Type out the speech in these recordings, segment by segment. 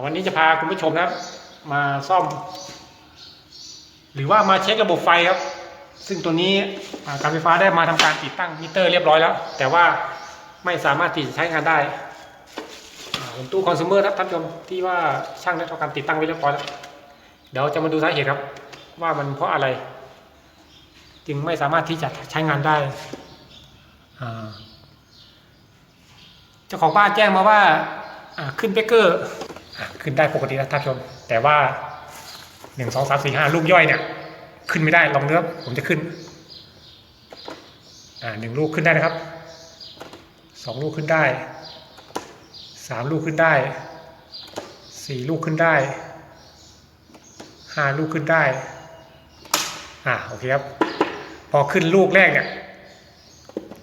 วันนี้จะพาคุณผู้ชมนะครับ มาซ่อม หรือว่ามาเช็คระบบไฟครับ ซึ่งตัวนี้การไฟฟ้าได้มาทำการติดตั้งมิเตอร์เรียบร้อยแล้ว แต่ว่าไม่สามารถที่จะใช้งานได้ตู้คอน sumer ครับท่านผู้ชมที่ว่าช่างได้ทำการติดตั้งไว้เรียบร้อยแล้วเดี๋ยวจะมาดูสาเหตุครับ ว่ามันเพราะอะไร จึงไม่สามารถที่จะใช้งานได้เจ้าของบ้านแจ้งมาว่าขึ้นเบกเกอร์ ขึ้นได้ปกตินะท่านผู้ชม แต่ว่าหนึ่งสองสามสี่ห้าลูกย่อยเนี่ย ขึ้นไม่ได้ลองเนื้อผมจะขึ้น อ่าหนึ่งลูกขึ้นได้นะครับสองลูกขึ้นได้สามลูกขึ้นได้สี่ลูกขึ้นได้ห้าลูกขึ้นได้อ่าโอเคครับพอขึ้นลูกแรกเนี่ย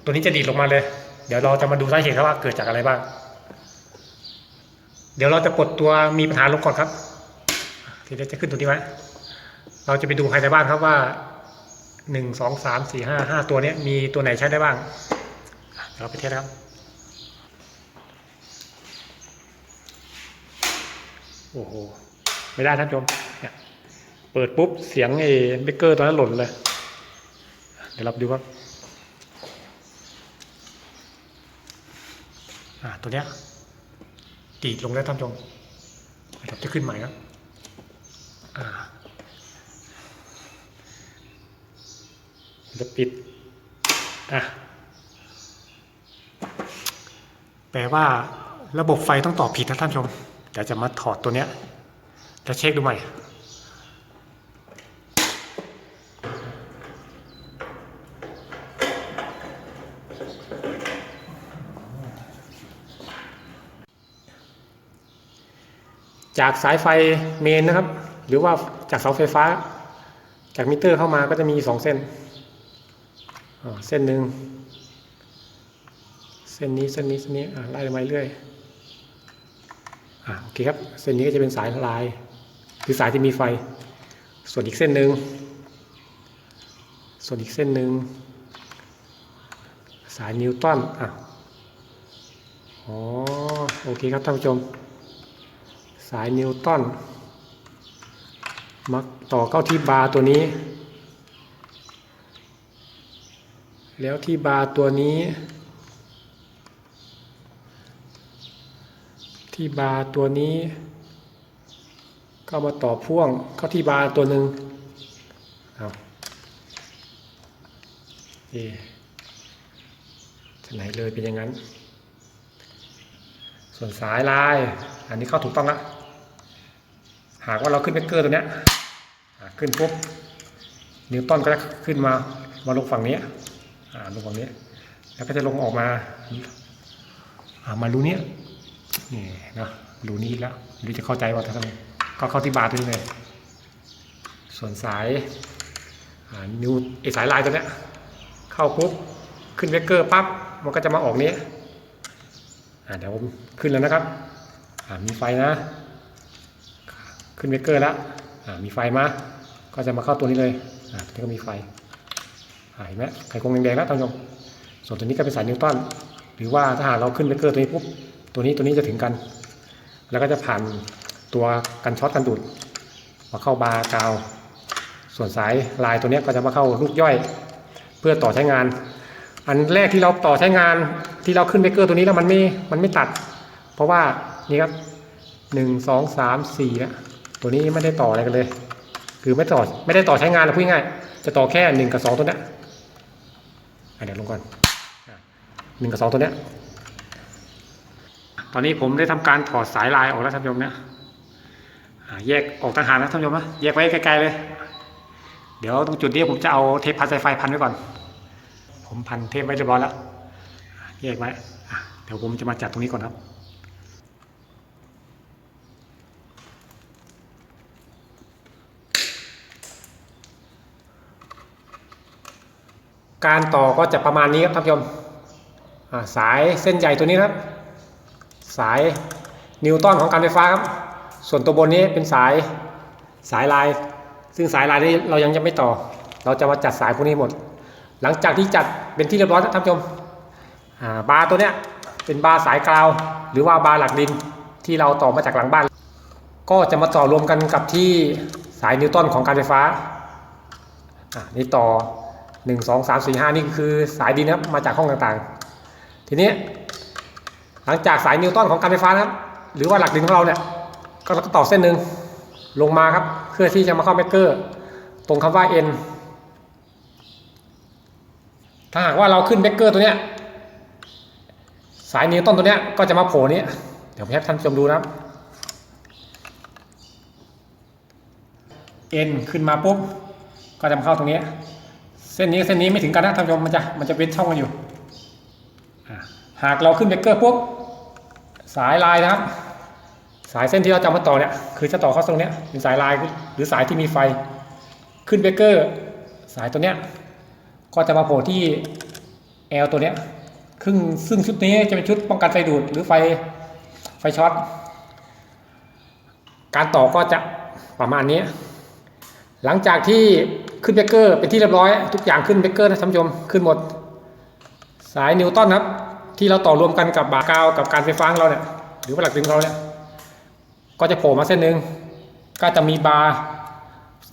ตัวนี้จะดีดลงมาเลย เดี๋ยวเราจะมาดูสาเหตุครับว่าเกิดจากอะไรบ้าง เดี๋ยวเราจะปลดตัวมีปัญหาลงก่อนครับทีนี้จะขึ้นตัวนี้ไว้เราจะไปดูภายในบ้านครับว่าหนึ่งสองสามสี่ห้าห้าตัวนี้มีตัวไหนใช้ได้บ้างเราไปเทสครับโอ้โหไม่ได้ท่านผู้ชมเนี่ยเปิดปุ๊บเสียงไอ้เบเกอร์ตัวนั้นหล่นเลย เดี๋ยวเราไปดูครับอ่าตัวเนี้ย ตีดลงแล้วท่านผู้ชมจะขึ้นใหม่ครับจะปิดอะแปลว่าระบบไฟต้องต่อผิดนะท่านผู้ชมเดี๋ยวจะมาถอดตัวเนี้ยแล้วเช็คดูใหม่ จากสายไฟเมนนะครับ หรือว่าจากเสาไฟฟ้า จากมิเตอร์เข้ามาก็จะมีสองเส้นเส้นหนึ่งเส้นนี้เส้นนี้เส้นนี้ไล่ลงมาเรื่อยอโอเคครับเส้นนี้ก็จะเป็นสายลายคือสายที่มีไฟ ส่วนอีกเส้นหนึ่งส่วนอีกเส้นหนึ่งสายนิวตันอะอ๋อโอเคครับท่านผู้ชม สายนิวตันมาต่อเข้าที่บาร์ตัวนี้ แล้วที่บาร์ตัวนี้ ที่บาร์ตัวนี้ ก็มาต่อพ่วงเข้าที่บาร์ตัวหนึ่งเอาเอจะไหนเลยเป็นอย่างนั้น ส่วนสายลาย อันนี้เข้าถูกต้องแล้ว หากว่าเราขึ้นเบรกเกอร์ตัวเนี้ยขึ้นปุ๊บนิวตันก็จะขึ้นมามาลงฝั่งนี้ลงฝั่งนี้ แล้วก็จะลงออกมาามารูเนี้ยนี่นะรูนี้แล้วรู้จะเข้าใจว่าท่านก็เข้าที่บาร์ตัวนี้เลย ส่วนสายนิวไอสายลายตัวเนี้ยเข้าปุ๊บขึ้นเบรกเกอร์ปั๊บมันก็จะมาออกนี้เดี๋ยวผมขึ้นแล้วนะครับมีไฟนะ ขึ้นเบรกเกอร์แล้วมีไฟมา ก็จะมาเข้าตัวนี้เลยนี้ก็มีไฟเห็นไหมไขควงแดงๆแล้วท่านผู้ชมส่วนตัวนี้ก็เป็นสายนิวตันหรือว่าถ้าหากเราขึ้นเบรกเกอร์ตัวนี้ปุ๊บตัวนี้ตัวนี้จะถึงกัน แล้วก็จะผ่านตัวกันช็อตกันดูดมาเข้าบาร์กาว ส่วนสายลายตัวนี้ก็จะมาเข้าลูกย่อย เพื่อต่อใช้งาน อันแรกที่เราต่อใช้งานที่เราขึ้นเบเกอร์ตัวนี้แล้วมันไม่ มันไม่ตัด เพราะว่านี่ครับหนึ่งสองสามสี่นะ ตัวนี้ไม่ได้ต่ออะไรกันเลย คือไม่ต่อไม่ได้ต่อใช้งานหรอกพูดง่ายจะต่อแค่หนึ่งกับสองตัวเนี้ยเดี๋ยวลงก่อนหนึ่งกับสองตัวเนี้ยตอนนี้ผมได้ทำการถอดสายลายออกแล้วท่านผู้ชมเนี่ยอะแยกออกต่างหากนะท่านผู้ชมนะแยกไว้ไกลๆเลย เดี๋ยวตรงจุดนี้ผมจะเอาเทปพันสายไฟพันไว้ก่อน ผมพันเทปไว้เรียบร้อยแล้วแยกไว้เดี๋ยวผมจะมาจัดตรงนี้ก่อนครับ การต่อก็จะประมาณนี้ครับท่านผู้ชมสายเส้นใหญ่ตัวนี้ครับ สายนิวตันของการไฟฟ้าครับ ส่วนตัวบนนี้เป็นสายสายลาย ซึ่งสายลายนี้เรายังจะไม่ต่อ เราจะมาจัดสายพวกนี้หมด หลังจากที่จัดเป็นที่เรียบร้อยแล้วท่านผู้ชมบาร์ตัวเนี้ยเป็นบาร์สายกราว หรือว่าบาร์หลักดินที่เราต่อมาจากหลังบ้าน ก็จะมาต่อรวมกันกับที่สายนิวตันของการไฟฟ้าอะนี่ต่อ 1 2 3 4 5นี่คือสายดินะครับมาจากห้องต่างๆ ทีนี้หลังจากสายนิวตันของการไฟฟ้านะครับ หรือว่าหลักดินของเราเนี่ยก็เราก็ต่อเส้นหนึ่งลงมาครับเพื่อที่จะมาเข้าเมกเกอร์ ตรงคำว่า N ถ้าหากว่าเราขึ้นเบกเกอร์ตัวเนี้ยสายนิวตันตัวเนี้ยก็จะมาโผล่นี้เดี๋ยวผมให้ท่านชมดูนะครับ N ขึ้นมาปุ๊บก็จะมาเข้าตรงนี้ ส้นนี้เส้นนี้ไม่ถึงกันนะท่านผู้ชมมันจะมันจะเป็นช่องกันอยู่หากเราขึ้นเบรกเกอร์ปุ๊บสายลายนะครับ สายเส้นที่เราจะมาต่อเนี่ยคือจะต่อเข้าตรงเนี้ยเป็นสายลายหรือสายที่มีไฟ ขึ้นเบรกเกอร์สายตัวเนี้ยก็จะมาโผล่ที่ L ตัวเนี้ยครึ่งซึ่งชุดนี้จะเป็นชุดป้องกันไฟดูดหรือไฟไฟช็อตการต่อก็จะประมาณนี้ หลังจากที่ ขึ้นเบเกอร์เป็นที่เรียบร้อย ทุกอย่างขึ้นเบเกอร์นะท่านผู้ชมขึ้นหมด สายนิวตันครับ ที่เราต่อรวมกันกับบาร์กาวกับการไฟฟ้าของเราเนี่ยหรือว่าหลักดึงของเราเนี่ยก็จะโผล่มาเส้นหนึ่งก็จะมีบาร์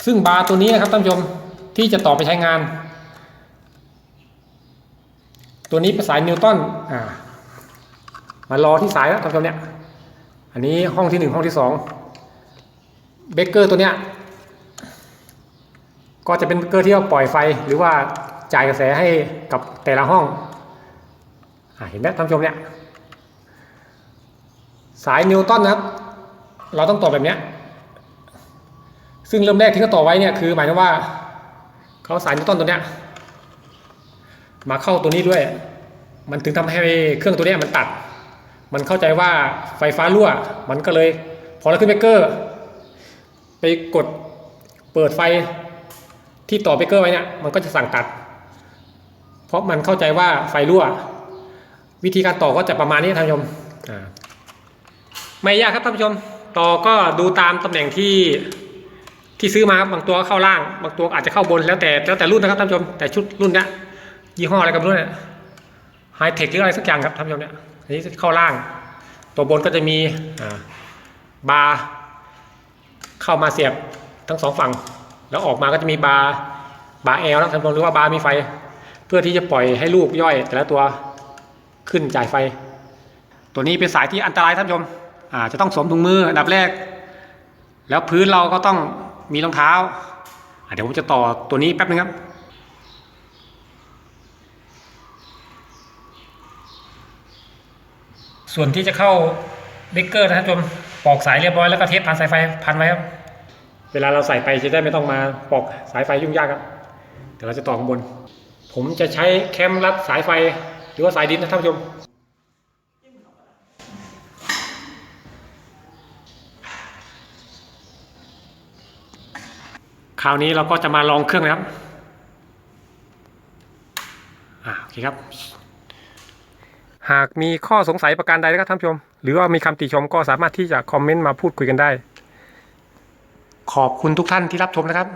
ซึ่งบาร์ตัวนี้นะครับท่านผู้ชมที่จะต่อไปใช้งาน ตัวนี้เป็นสายนิวตันอ่ามารอที่สายแล้วท่านผู้ชมเนี่ยอันนี้ห้องที่หนึ่งห้องที่สองเบเกอร์ตัวเนี้ย ก็จะเป็นเบเกอร์ที่เราปล่อยไฟหรือว่าจ่ายกระแสให้กับแต่ละห้องอเห็นไหมท่านผู้ชมเนี่ยสายนิวตันนะครับ เราต้องต่อแบบนี้ซึ่งเริ่มแรกที่เขาต่อไว้เนี่ยคือหมายถึงว่าเขาสายนิวตันตัวเนี้ยมาเข้าตัวนี้ด้วย มันถึงทำให้เครื่องตัวเนี้ยมันตัด มันเข้าใจว่าไฟฟ้ารั่ว มันก็เลย พอเราขึ้นเบรกเกอร์ ไปกดเปิดไฟ ที่ต่อเบเกอร์ไว้เนี่ยมันก็จะสั่งตัด เพราะมันเข้าใจว่าไฟรั่ว วิธีการต่อก็จะประมาณนี้ท่านผู้ชมไม่ยากครับท่านผู้ชม ต่อก็ดูตามตำแหน่งที่ที่ซื้อมาครับบางตัวเข้าล่าง บางตัวอาจจะเข้าบนแล้วแต่แล้วแต่รุ่นนะครับท่านผู้ชม แต่ชุดรุ่นเนี้ยยี่ห้ออะไรกันไม่รู้เนี่ยไฮเทคหรืออะไรสักอย่างครับท่านผู้ชมเนี่ยอันนี้เข้าล่าง ตัวบนก็จะมีบาร์เข้ามาเสียบทั้งสองฝั่ง แล้วออกมาก็จะมีบาร์บาร์แอลนะท่านผู้ชมหรือว่าบาร์มีไฟ เพื่อที่จะปล่อยให้ลูกย่อย แต่ละตัวขึ้นจ่ายไฟ ตัวนี้เป็นสายที่อันตรายท่านผู้ชมอ่าจะต้องสวมถุงมืออันดับแรก แล้วพื้นเราก็ต้องมีรองเท้าอ่าเดี๋ยวผมจะต่อตัวนี้แป๊บนึงครับส่วนที่จะเข้าเบรกเกอร์นะท่านผู้ชมปอกสายเรียบร้อยแล้วก็เทปพันสายไฟพันไว้ครับ เวลาเราใส่ไปจะได้ไม่ต้องมาปอกสายไฟยุ่งยากครับเดี๋ยวเราจะต่อข้างบน ผมจะใช้แคมรัดสายไฟ หรือว่าสายดินนะท่านผู้ชมคราวนี้เราก็จะมาลองเครื่องนะครับอ่าโอเคครับ หากมีข้อสงสัยประการใดนะครับท่านผู้ชม หรือว่ามีคำติชมก็สามารถที่จะคอมเมนต์มาพูดคุยกันได้ ขอบคุณทุกท่านที่รับชมนะครับ